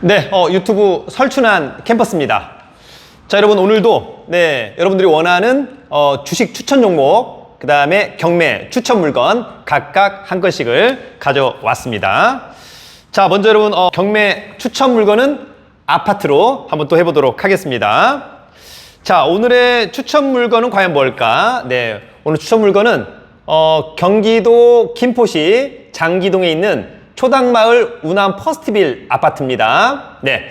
네, 어, 유튜브 설춘한 캠퍼스입니다. 자, 여러분 오늘도 네, 여러분들이 원하는 어, 주식 추천 종목, 그 다음에 경매 추천 물건 각각 한 건씩을 가져왔습니다. 자, 먼저 여러분 어, 경매 추천 물건은 아파트로 한번 또 해보도록 하겠습니다. 자, 오늘의 추천 물건은 과연 뭘까? 네, 오늘 추천 물건은 어, 경기도 김포시 장기동에 있는 초당마을 운암 퍼스트빌 아파트입니다. 네.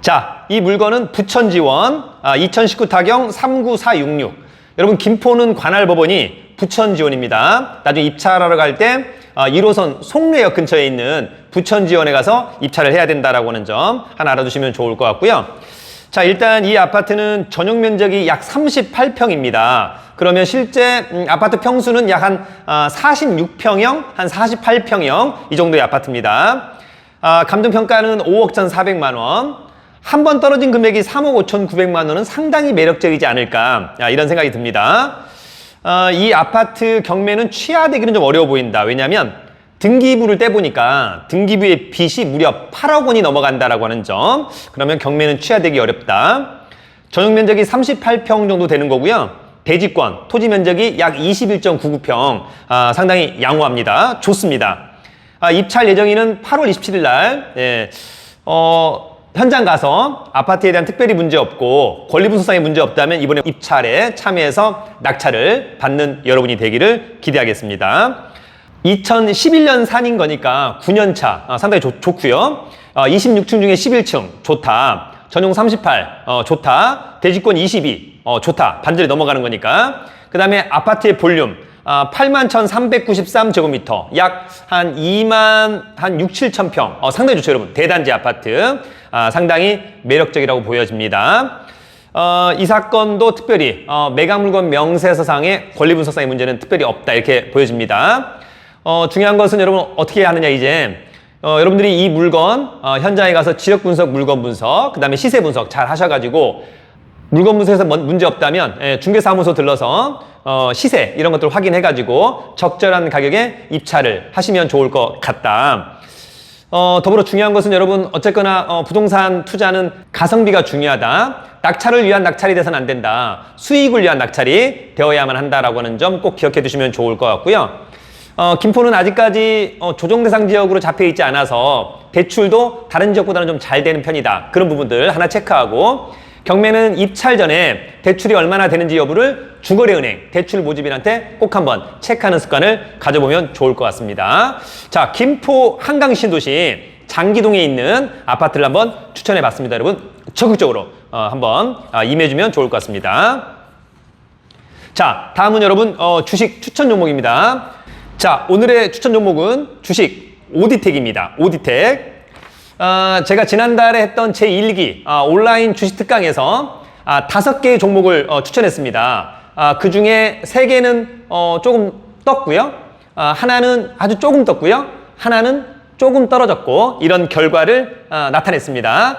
자, 이 물건은 부천지원 아, 2019 타경 39466. 여러분 김포는 관할법원이 부천지원입니다. 나중에 입찰하러 갈때 아, 1호선 송내역 근처에 있는 부천지원에 가서 입찰을 해야 된다라고 하는 점 하나 알아두시면 좋을 것 같고요. 자, 일단 이 아파트는 전용 면적이 약 38평입니다. 그러면 실제 음, 아파트 평수는 약 한 46평형, 한 48평형 이 정도의 아파트입니다. 아, 감정평가는 5억 1,400만 원. 한 번 떨어진 금액이 3억 5,900만 원은 상당히 매력적이지 않을까 아, 이런 생각이 듭니다. 아, 이 아파트 경매는 취하되기는 좀 어려워 보인다. 왜냐하면 등기부를 떼보니까 등기부의 빚이 무려 8억 원이 넘어간다라고 하는 점. 그러면 경매는 취하되기 어렵다. 전용 면적이 38평 정도 되는 거고요. 대지권, 토지 면적이 약 21.99평, 아, 상당히 양호합니다. 좋습니다. 아, 입찰 예정일은 8월 27일 날, 예, 어, 현장 가서 아파트에 대한 특별히 문제 없고 권리분석상에 문제 없다면 이번에 입찰에 참여해서 낙찰을 받는 여러분이 되기를 기대하겠습니다. 2011년 산인 거니까 9년 차 아, 상당히 좋, 좋고요. 어, 26층 중에 11층 좋다. 전용 38 어, 좋다. 대지권 22 어, 좋다. 반절이 넘어가는 거니까. 그 다음에 아파트의 볼륨 아, 81,393제곱미터 약 한 2만 한 6, 7천 평 어, 상당히 좋죠 여러분 대단지 아파트 아, 상당히 매력적이라고 보여집니다. 어, 이 사건도 특별히 어, 매각물건 명세서상의 권리분석상의 문제는 특별히 없다 이렇게 보여집니다. 어, 중요한 것은 여러분 어떻게 하느냐 이제 어, 여러분들이 이 물건 어, 현장에 가서 지역 분석, 물건 분석, 그 다음에 시세 분석 잘 하셔가지고 물건 분석에서 뭔- 문제 없다면 예, 중개사무소 들러서 어, 시세 이런 것들 을 확인해가지고 적절한 가격에 입찰을 하시면 좋을 것 같다. 어, 더불어 중요한 것은 여러분 어쨌거나 어, 부동산 투자는 가성비가 중요하다. 낙찰을 위한 낙찰이 돼서는 안 된다. 수익을 위한 낙찰이 되어야만 한다라고 하는 점 꼭 기억해 두시면 좋을 것 같고요. 어, 김포는 아직까지 어, 조정 대상 지역으로 잡혀 있지 않아서 대출도 다른 지역보다는 좀 잘 되는 편이다. 그런 부분들 하나 체크하고 경매는 입찰 전에 대출이 얼마나 되는지 여부를 중거래은행 대출 모집인한테 꼭 한번 체크하는 습관을 가져보면 좋을 것 같습니다. 자, 김포 한강 신도시 장기동에 있는 아파트를 한번 추천해 봤습니다. 여러분 적극적으로 어, 한번 아, 임해주면 좋을 것 같습니다. 자, 다음은 여러분 어, 주식 추천 종목입니다. 자, 오늘의 추천 종목은 주식 오디텍입니다. 오디텍. 아, 제가 지난달에 했던 제1기 아, 온라인 주식 특강에서 아, 다섯 개의 종목을 어, 추천했습니다. 아, 그 중에 세 개는 어, 조금 떴고요. 아, 하나는 아주 조금 떴고요. 하나는 조금 떨어졌고 이런 결과를 아, 나타냈습니다.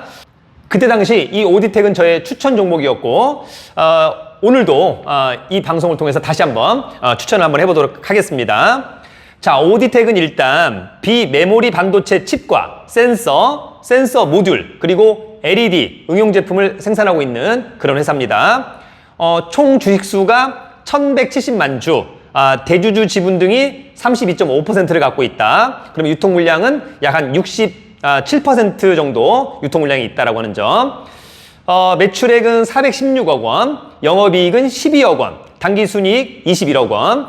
그때 당시 이 오디텍은 저의 추천 종목이었고 어, 오늘도 어, 이 방송을 통해서 다시 한번 어, 추천을 한번 해보도록 하겠습니다. 자, 오디텍은 일단 비메모리 반도체 칩과 센서, 센서 모듈, 그리고 LED 응용 제품을 생산하고 있는 그런 회사입니다. 어, 총 주식수가 1170만 주, 아, 대주주 지분 등이 32.5%를 갖고 있다. 그럼 유통 물량은 약 한 67% 정도 유통 물량이 있다라고 하는 점. 어, 매출액은 416억 원, 영업이익은 12억 원, 당기순이익 21억 원,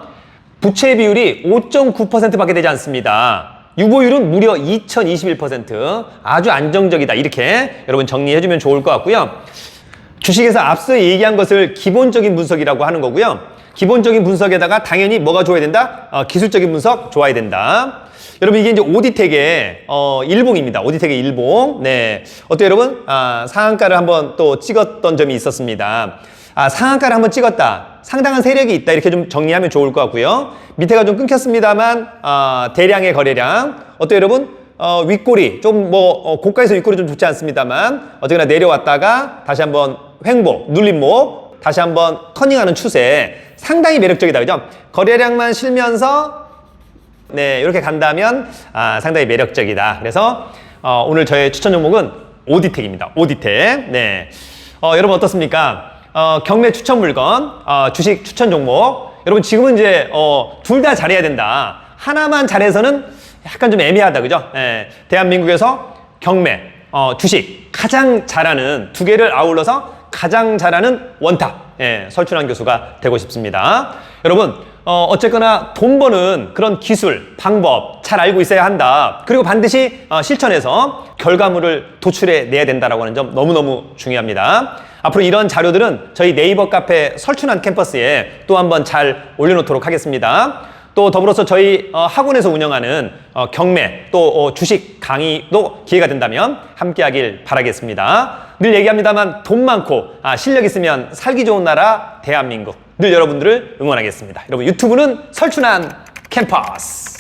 부채 비율이 5.9%밖에 되지 않습니다. 유보율은 무려 2021% 아주 안정적이다 이렇게 여러분 정리해주면 좋을 것 같고요. 주식에서 앞서 얘기한 것을 기본적인 분석이라고 하는 거고요. 기본적인 분석에다가 당연히 뭐가 좋아야 된다? 어, 기술적인 분석 좋아야 된다. 여러분 이게 이제 오디텍의 어, 일봉입니다. 오디텍의 일봉. 네, 어때 요 여러분? 아, 상한가를 한번 또 찍었던 점이 있었습니다. 아, 상한가를 한번 찍었다. 상당한 세력이 있다. 이렇게 좀 정리하면 좋을 것 같고요. 밑에가 좀 끊겼습니다만 아, 대량의 거래량. 어때요 여러분? 어, 윗골이 좀뭐 어, 고가에서 윗골이 좀 좋지 않습니다만 어쨌거나 내려왔다가 다시 한번 횡보, 눌림목, 다시 한번 커닝하는 추세 상당히 매력적이다. 그죠? 거래량만 실면서 네, 이렇게 간다면 아, 상당히 매력적이다. 그래서 어, 오늘 저의 추천 종목은 오디텍입니다. 오디텍. 네. 어, 여러분 어떻습니까? 어, 경매 추천 물건, 어, 주식 추천 종목. 여러분 지금은 이제 어, 둘 다 잘해야 된다. 하나만 잘해서는 약간 좀 애매하다, 그죠? 예, 대한민국에서 경매, 어, 주식 가장 잘하는 두 개를 아울러서 가장 잘하는 원탑 예, 설춘환 교수가 되고 싶습니다. 여러분 어, 어쨌거나 돈 버는 그런 기술, 방법 잘 알고 있어야 한다. 그리고 반드시 어, 실천해서 결과물을 도출해 내야 된다라고 하는 점 너무너무 중요합니다. 앞으로 이런 자료들은 저희 네이버 카페 설춘환 캠퍼스에 또 한번 잘 올려놓도록 하겠습니다. 또 더불어서 저희 어, 학원에서 운영하는 어, 경매 또 어, 주식 강의도 기회가 된다면 함께하길 바라겠습니다. 늘 얘기합니다만 돈 많고 아, 실력 있으면 살기 좋은 나라 대한민국 늘 여러분들을 응원하겠습니다. 여러분 유튜브는 설춘한 캠퍼스.